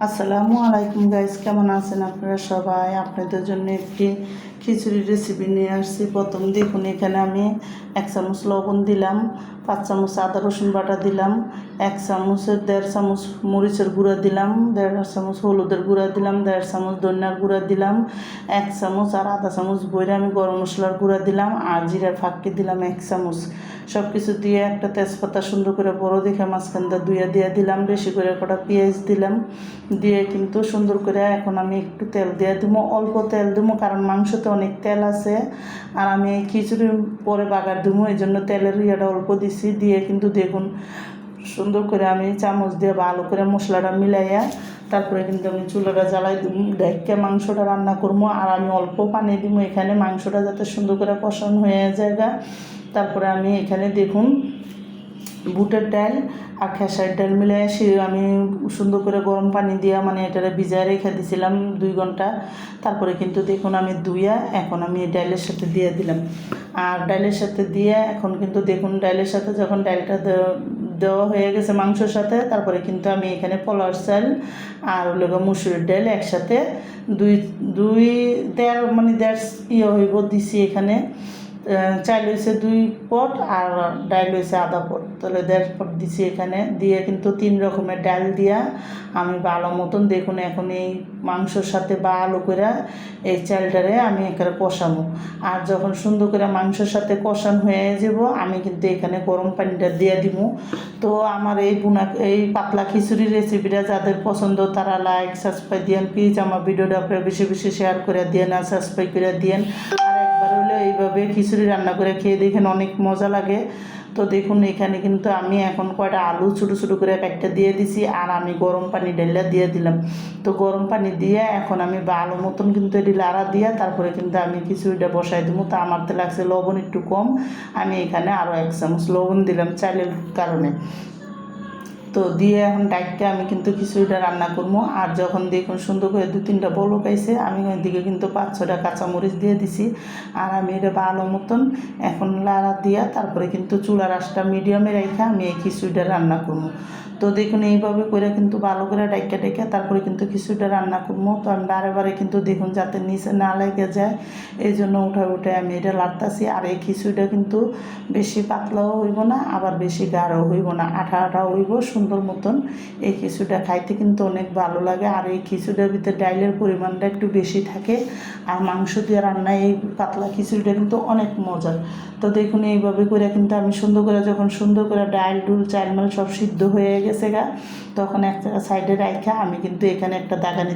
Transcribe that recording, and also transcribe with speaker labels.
Speaker 1: আসসালামু আলাইকুম গাইজ কেমন আছেন আপনারা সবাই? আপনাদের জন্য একটি খিচুড়ির রেসিপি নিয়ে আসছি। প্রথম দেখুন, এখানে আমি এক চামচ লবণ দিলাম, পাঁচ চামচ আদা রসুন বাটা দিলাম, এক চামচের দেড় চামচ মরিচের গুঁড়া দিলাম, দেড় চামচ হলুদের গুঁড়া দিলাম, দেড় চামচ ধনিয়ার গুঁড়া দিলাম, এক চামচ আর আধা চামচ বইরে আমি গরম মশলার গুঁড়া দিলাম আর জিরার ফাঁকি দিলাম এক চামচ। সব কিছু দিয়ে একটা তেজপাতা সুন্দর করে বড় দেখে মাঝখানটা দুইয়া দিয়ে দিলাম, বেশি করে কটা পেঁয়াজ দিলাম, দিয়ে কিন্তু সুন্দর করে এখন আমি একটু তেল দিয়ে দিব, অল্প তেল দিব কারণ মাংসতে অনেক তেল আছে। আর আমি এই খিচুড়ি পরে বাগার দিব এই জন্য তেলের ইয়েটা অল্প দিছি। দিয়ে কিন্তু দেখুন, সুন্দর করে আমি চামচ দিয়ে ভালো করে মশলাটা মিলাইয়া তারপরে কিন্তু আমি চুলাটা জ্বালাই ডাইকে মাংসটা রান্না করব। আর আমি অল্প পানি দিব এখানে। মাংসটা যাতে সুন্দর করে কষানো হয়ে যায়। তারপরে আমি এখানে দেখুন বুটের ডাল আর খেসার ডাল মিলে সে আমি সুন্দর করে গরম পানি দিয়া মানে এটারে ভিজায় রেখে দিছিলাম দুই ঘণ্টা। তারপরে কিন্তু দেখুন আমি দুইয়া এখন আমি ডালের সাথে দিয়ে দিলাম। আর ডালের সাথে দিয়ে এখন কিন্তু দেখুন ডালের সাথে যখন ডালটা দেওয়া হয়ে গেছে মাংসর সাথে, তারপরে কিন্তু আমি এখানে পলার চাল আর হলো মুসুরির ডাল একসাথে দুই দুই দেড় মানে দেড় ইয়ে হইব দিছি এখানে। চাল হয়েছে দুই পট আর ডাল হয়েছে আধা পট। তাহলে দেড় পট দিছি এখানে। দিয়ে কিন্তু তিন রকমের ডাল দিয়া আমি ভালো মতন দেখুন এখন এই মাংসর সাথে ভালো করে এই চালটারে আমি এখানে কষাবো। আর যখন সুন্দর করে মাংসের সাথে কষান হয়ে যাব, আমি কিন্তু এখানে গরম পানিটা দিয়ে দিব। তো আমার এই বুনা, এই পাতলা খিচুড়ি রেসিপিটা যাদের পছন্দ তারা লাইক সাবস্ক্রাইব দিয়েন। প্লিজ আমার ভিডিওটা আপনারা বেশি বেশি শেয়ার করে দিয়েন আর সাবস্ক্রাইব করে দিয়েন। আর একবার হলে এইভাবে খিচুড়ি রান্না করে খেয়ে দেখেন অনেক মজা লাগে। তো দেখুন, এখানে কিন্তু আমি এখন কয়টা আলু ছোটো ছোটো করে একটা দিয়ে দিছি আর আমি গরম পানি ডেলা দিয়ে দিলাম। তো গরম পানি দিয়ে এখন আমি ভালো মতন কিন্তু এটি লাড়া দিয়ে তারপরে কিন্তু আমি খিচুড়িটা বসাই দেবো। তো আমার তো লাগছে লবণ একটু কম। আমি এখানে আরও এক চামচ লবণ দিলাম চালের কারণে। তো দিয়ে এখন ডাইটটা আমি কিন্তু খিচুড়িটা রান্না করব। আর যখন দেখুন সুন্দর করে দু তিনটা বলো পাইছে আমি ওইদিকে কিন্তু পাঁচ ছটা কাঁচামরিচ দিয়ে দিছি। আর আমি এটা ভালো মতন এখন লাড়া দিয়া তারপরে কিন্তু চুলার আঁচটা মিডিয়ামে রেখে আমি এই খিচুড়িটা রান্না করব। তো দেখুন এইভাবে করে কিন্তু ভালো করে ডাইকা ডাইকা তারপরে কিন্তু খিচুড়িটা রান্না করব। তো আমি বারে বারে কিন্তু দেখুন যাতে নিচে না লেগে যায় এই জন্য উঠে উঠে আমি এটা লাড়তাছি। আর এই খিচুড়িটা কিন্তু বেশি পাতলাও হইব না, আবার বেশি গাঢ়ও হইব না আঠা আঠা হইব সুন্দর মতন। এই খিচুড়িটা খাইতে কিন্তু অনেক ভালো লাগে। আর এই খিচুড়ির ভিতরে ডাইলের পরিমাণটা একটু বেশি থাকে। আর মাংস দিয়ে রান্না এই পাতলা খিচুড়িটা কিন্তু অনেক মজার। তো দেখুন, এইভাবে করে কিন্তু আমি সুন্দর করে যখন সুন্দর করে ডাইল, ডুল চাল মাল সব সিদ্ধ হয়ে গেছে গা, তখন একটা সাইডে রাইখা আমি কিন্তু এখানে একটা দাগানি